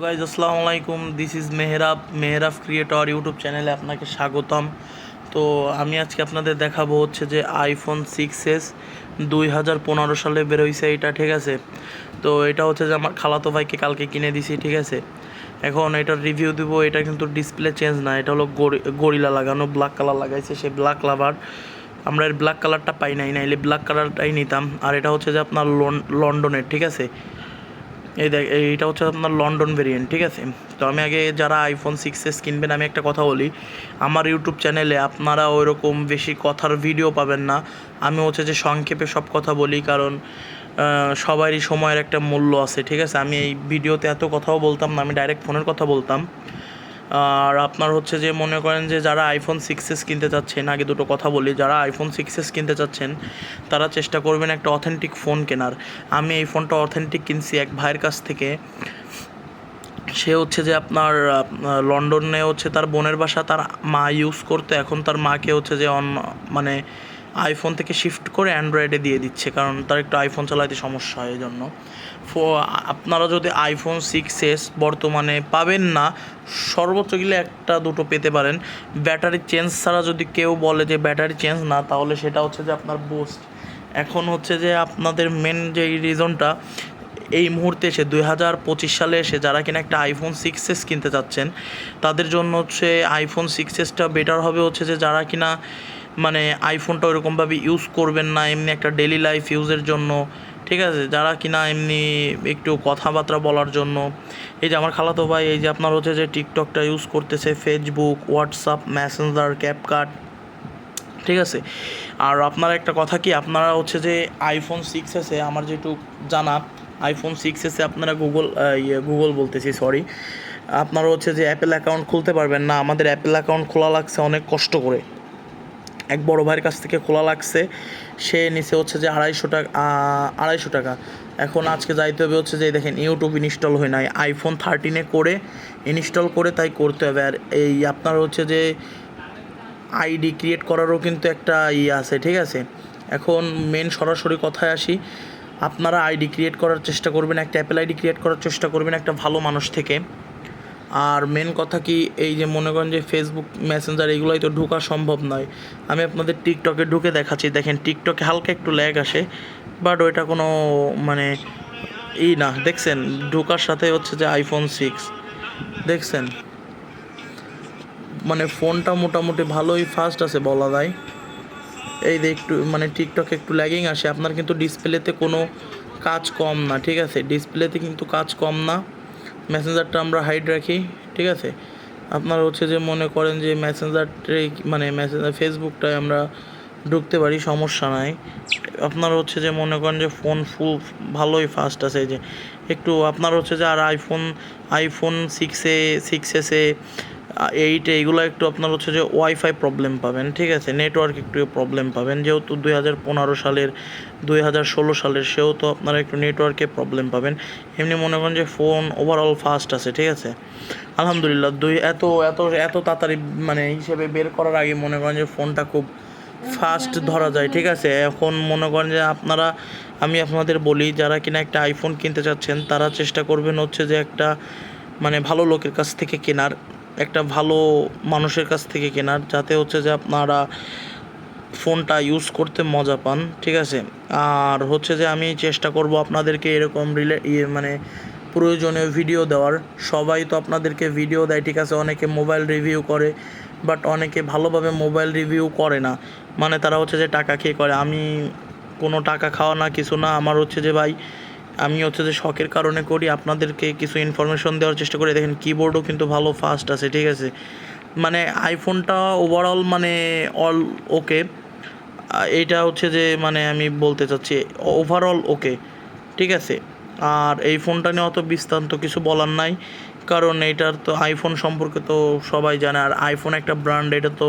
Guys আসসালামু আলাইকুম this is Mehrab Mehrab creator YouTube চ্যানেলে আপনাকে স্বাগতম। তো আমি আজকে আপনাদের দেখাবো হচ্ছে যে আইফোন সিক্স এস দুই হাজার পনেরো সালে বেরোইছে, এটা ঠিক আছে? তো এটা হচ্ছে যে আমার খালাতো ভাইকে কালকে কিনে দিছি, ঠিক আছে? এখন এটার রিভিউ দিব, এটা কিন্তু ডিসপ্লে চেঞ্জ না, এটা হলো গরি- গরিলা লাগানো ব্ল্যাক কালার লাগাইছে সে ব্ল্যাক লাভার আমরা এর ব্ল্যাক কালারটা পাই নাই, নাইলে ব্ল্যাক কালারটাই নিতাম। আর এটা হচ্ছে যে আপনার লন্ডনের, ঠিক আছে? এই দেখ, এইটা হচ্ছে আপনার লন্ডন ভেরিয়েন্ট ঠিক আছে? তো আমি আগে যারা আইফোন সিক্স এস কিনবেন, আমি একটা কথা বলি। আমার ইউটিউব চ্যানেলে আপনারা ওইরকম বেশি কথার ভিডিও পাবেন না। আমি হচ্ছে যে সংক্ষেপে সব কথা বলি, কারণ সবারই সময়ের একটা মূল্য আছে, ঠিক আছে? আমি এই ভিডিওতে এত কথাও বলতাম না, আমি ডাইরেক্ট ফোনের কথা বলতাম। আর আপনার হচ্ছে যে মনে করেন যে যারা আইফোন সিক্স এস কিনতে চাচ্ছেন, আগে দুটো কথা বলি, যারা আইফোন সিক্স এস কিনতে চাচ্ছেন, তারা চেষ্টা করবেন একটা অথেন্টিক ফোন কেনার। আমি এই ফোনটা অথেন্টিক কিনছি এক ভাইয়ের কাছ থেকে। সে হচ্ছে যে আপনার লন্ডনে হচ্ছে তার বোনের বাসা তার মা ইউজ করতো, এখন তার মাকে হচ্ছে যে অন মানে আইফোন থেকে শিফট করে অ্যান্ড্রয়েডে দিয়ে দিচ্ছে, কারণ তার একটু আইফোন চালাতে সমস্যা হয় এই জন্য আপনারা যদি আইফোন সিক্স এস বর্তমানে পাবেন না, সর্বোচ্চ গেলে একটা দুটো পেতে পারেন। ব্যাটারি চেঞ্জ ছাড়া যদি কেউ বলে যে ব্যাটারি চেঞ্জ না, তাহলে সেটা হচ্ছে যে আপনার বোস্ট এখন হচ্ছে যে আপনাদের মেন যে রিজনটা এই মুহূর্তে এসে দুই হাজার পঁচিশ সালে এসে যারা কিনা একটা আইফোন সিক্স এস কিনতে চাচ্ছেন, তাদের জন্য হচ্ছে আইফোন সিক্স এসটা বেটার হবে হচ্ছে যে যারা কিনা মানে আইফোনটা ওরকমভাবে ইউজ করবেন না, এমনি একটা ডেলি লাইফ ইউজের জন্য। ঠিক আছে? যারা কিনা এমনি একটু কথাবার্তা বলার জন্য। এই যে আমার খালাতো ভাই, এই যে আপনার হচ্ছে যে টিকটকটা ইউজ করতেছে ফেসবুক হোয়াটসঅ্যাপ মেসেঞ্জার ক্যাপকাট ঠিক আছে? আর আপনার একটা কথা কি, আপনারা হচ্ছে যে আইফোন সিক্স এসে আমার যেটুক জানা আইফোন সিক্স এসে আপনারা গুগল ইয়ে গুগল বলতেছি সরি আপনারা হচ্ছে যে অ্যাপেল অ্যাকাউন্ট খুলতে পারবেন না, আমাদের অ্যাপেল অ্যাকাউন্ট খোলা লাগছে অনেক কষ্ট করে। এক বড় ভাইয়ের কাছ থেকে খোলা লাগছে। সে নিচে হচ্ছে যে আড়াইশো টাকা আড়াইশো টাকা। এখন আজকে যাইতে হবে হচ্ছে যে দেখেন, ইউটিউব ইনস্টল হয় নাই। আইফোন থার্টিনে করে, ইনস্টল করে তাই করতে হবে। আর এই আপনার হচ্ছে যে আইডি ক্রিয়েট করারও কিন্তু একটা ইয়ে আছে, ঠিক আছে? এখন মেন সরাসরি কথায় আসি। আপনারা আইডি ক্রিয়েট করার চেষ্টা করবেন, একটা অ্যাপেল আইডি ক্রিয়েট করার চেষ্টা করবেন একটা ভালো মানুষ থেকে। আর মেন কথা কি, এই যে মনে করেন যে ফেসবুক মেসেঞ্জার এগুলোই তো ঢোকা সম্ভব নয়। আমি আপনাদের টিকটকে ঢুকে দেখাচ্ছি। দেখেন টিকটকে হালকা একটু ল্যাগ আসে বাট ওইটা কোনো মানে ই না। দেখছেন? ঢোকার সাথে হচ্ছে যে আইফোন সিক্স দেখছেন? মানে ফোনটা মোটামুটি ভালোই ফাস্ট আছে বলা যায়। এই যে একটু মানে টিকটকে একটু ল্যাগিং আসে। আপনার কিন্তু ডিসপ্লেতে কোনো কাজ কম না, ঠিক আছে? ডিসপ্লেতে কিন্তু কাজ কম না। মেসেঞ্জারটা আমরা হাইড রাখি, ঠিক আছে? আপনার হচ্ছে যে মনে করেন যে মেসেঞ্জারটাই মানে মেসেঞ্জার, ফেসবুকটায় আমরা ঢুকতে পারি, সমস্যা নাই। আপনার হচ্ছে যে মনে করেন যে ফোন ফুল ভালোই ফাস্ট আছে যে। একটু আপনার হচ্ছে যে আর আইফোন আইফোন সিক্সে সিক্স এসে এইটে, এগুলো একটু আপনার হচ্ছে যে ওয়াইফাই প্রবলেম পাবেন, ঠিক আছে? নেটওয়ার্ক একটু প্রবলেম পাবেন। যেহেতু দুই হাজার পনেরো সালের, দুই হাজার ষোলো সালের, সেহেতু আপনারা একটু নেটওয়ার্কে প্রবলেম পাবেন। এমনি মনে করেন যে ফোন ওভারঅল ফাস্ট আছে, ঠিক আছে? আলহামদুলিল্লাহ, দুই, এত এত এত তাড়াতাড়ি মানে হিসেবে বের করার আগে মনে করেন যে ফোনটা খুব ফাস্ট ধরা যায়, ঠিক আছে? এখন মনে করেন যে আপনারা, আমি আপনাদের বলি, যারা কিনা একটা আইফোন কিনতে চাচ্ছেন, তারা চেষ্টা করবেন হচ্ছে যে একটা মানে ভালো লোকের কাছ থেকে কেনার। একটা ভালো মানুষের কাছ থেকে কেনার, যাতে হচ্ছে যে আপনারা ফোনটা ইউজ করতে মজা পান, ঠিক আছে? আর হচ্ছে যে আমি চেষ্টা করব আপনাদেরকে এরকম রিলে ইয়ে মানে প্রয়োজনীয় ভিডিও দেওয়ার। সবাই তো আপনাদেরকে ভিডিও দেয়, ঠিক আছে? অনেকে মোবাইল রিভিউ করে বাট অনেকে ভালোভাবে মোবাইল রিভিউ করে না। মানে তারা হচ্ছে যে টাকা খেয়ে করে। আমি কোনো টাকা খাওয়া না, কিছু না। আমার হচ্ছে যে ভাই আমি হচ্ছে যে শখের কারণে করি, আপনাদেরকে কিছু ইনফরমেশন দেওয়ার চেষ্টা করি। দেখেন কিবোর্ডও কিন্তু ভালো ফাস্ট আছে, ঠিক আছে? মানে আইফোনটা ওভারঅল মানে অল ওকে এইটা হচ্ছে যে মানে আমি বলতে চাচ্ছি ওভারঅল ওকে ঠিক আছে? আর এই ফোনটা নিয়ে অত বিস্তান্ত কিছু বলার নাই, কারণ এইটার তো আইফোন সম্পর্কে তো সবাই জানে। আর আইফোন একটা ব্র্যান্ড এটা তো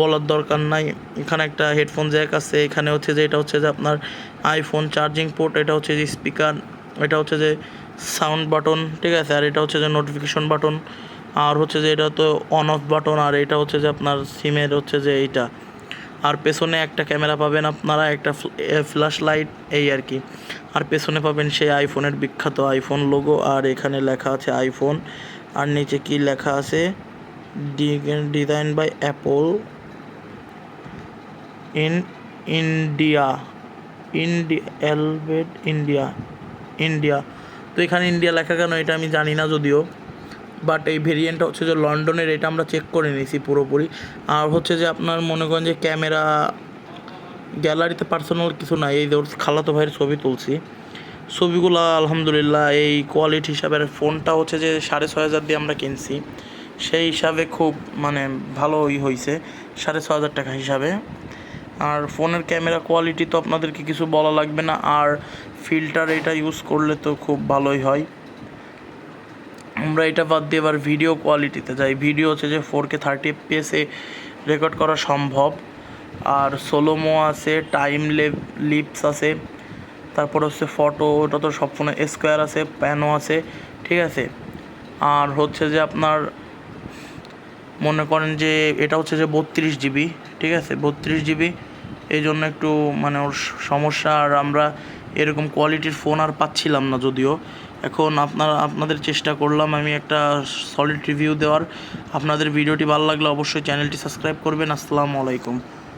বলার দরকার নাই। এখানে একটা হেডফোন জ্যাক আছে, এখানে হচ্ছে যে এটা হচ্ছে যে আপনার আইফোন চার্জিং পোর্ট এটা হচ্ছে যে স্পিকার এটা হচ্ছে যে সাউন্ড বাটন ঠিক আছে? আর এটা হচ্ছে যে নোটিফিকেশন বাটন আর হচ্ছে যে এটা তো অন অফ বাটন আর এটা হচ্ছে যে আপনার সিমের হচ্ছে যে এইটা। আর পেছনে একটা ক্যামেরা পাবেন আপনারা, একটা ফ্ল্যাশ লাইট এই আর কি। আর পেছনে পাবেন সেই আইফোনের বিখ্যাত আইফোন লোগো আর এখানে লেখা আছে আইফোন আর নিচে কি লেখা আছে? Design by Apple in India India এলভেট India India. তো এখানে ইন্ডিয়া লেখা কেন এটা আমি জানি না যদিও বাট এই ভেরিয়েন্টটা হচ্ছে যে লন্ডনের, এটা আমরা চেক করে নিয়েছি পুরোপুরি। আর হচ্ছে যে আপনার মনে করেন যে ক্যামেরা গ্যালারিতে পার্সোনাল কিছু নাই, এই ওর খালাতো ভাইয়ের ছবি তুলছি। ছবিগুলো আলহামদুলিল্লাহ এই কোয়ালিটি হিসাবে ফোনটা হচ্ছে যে সাড়ে ছয় হাজার দিয়ে আমরা কিনছি। সেই হিসাবে খুব মানে ভালোই হয়েছে সাড়ে ছ হাজার টাকা হিসাবে। আর ফোনের ক্যামেরা কোয়ালিটি তো আপনাদেরকে কিছু বলা লাগবে না, আর ফিল্টার এটা ইউজ করলে তো খুব ভালোই হয়। আমরা এটা বাদ দিয়ে এবার ভিডিও কোয়ালিটিতে যাই। ভিডিও হচ্ছে যে ফোর কে থার্টি এফপিএসে রেকর্ড করা সম্ভব। আর সোলোমো আছে টাইম লিপস আছে, তারপর হচ্ছে ফটো ওটা তো সব ফোনে স্কোয়ার আছে প্যানও আছে, ঠিক আছে? আর হচ্ছে যে আপনার মনে করেন যে এটা হচ্ছে যে বত্রিশ জিবি ঠিক আছে? বত্রিশ জিবি এই জন্য একটু মানে ওর সমস্যা আর আমরা এরকম কোয়ালিটির ফোন আর পাচ্ছিলাম না যদিও। এখন আপনারা, আপনাদের চেষ্টা করলাম আমি একটা সলিড রিভিউ দেওয়ার। আপনাদের ভিডিওটি ভালো লাগলে অবশ্যই চ্যানেলটি সাবস্ক্রাইব করবেন। আসসালামু আলাইকুম।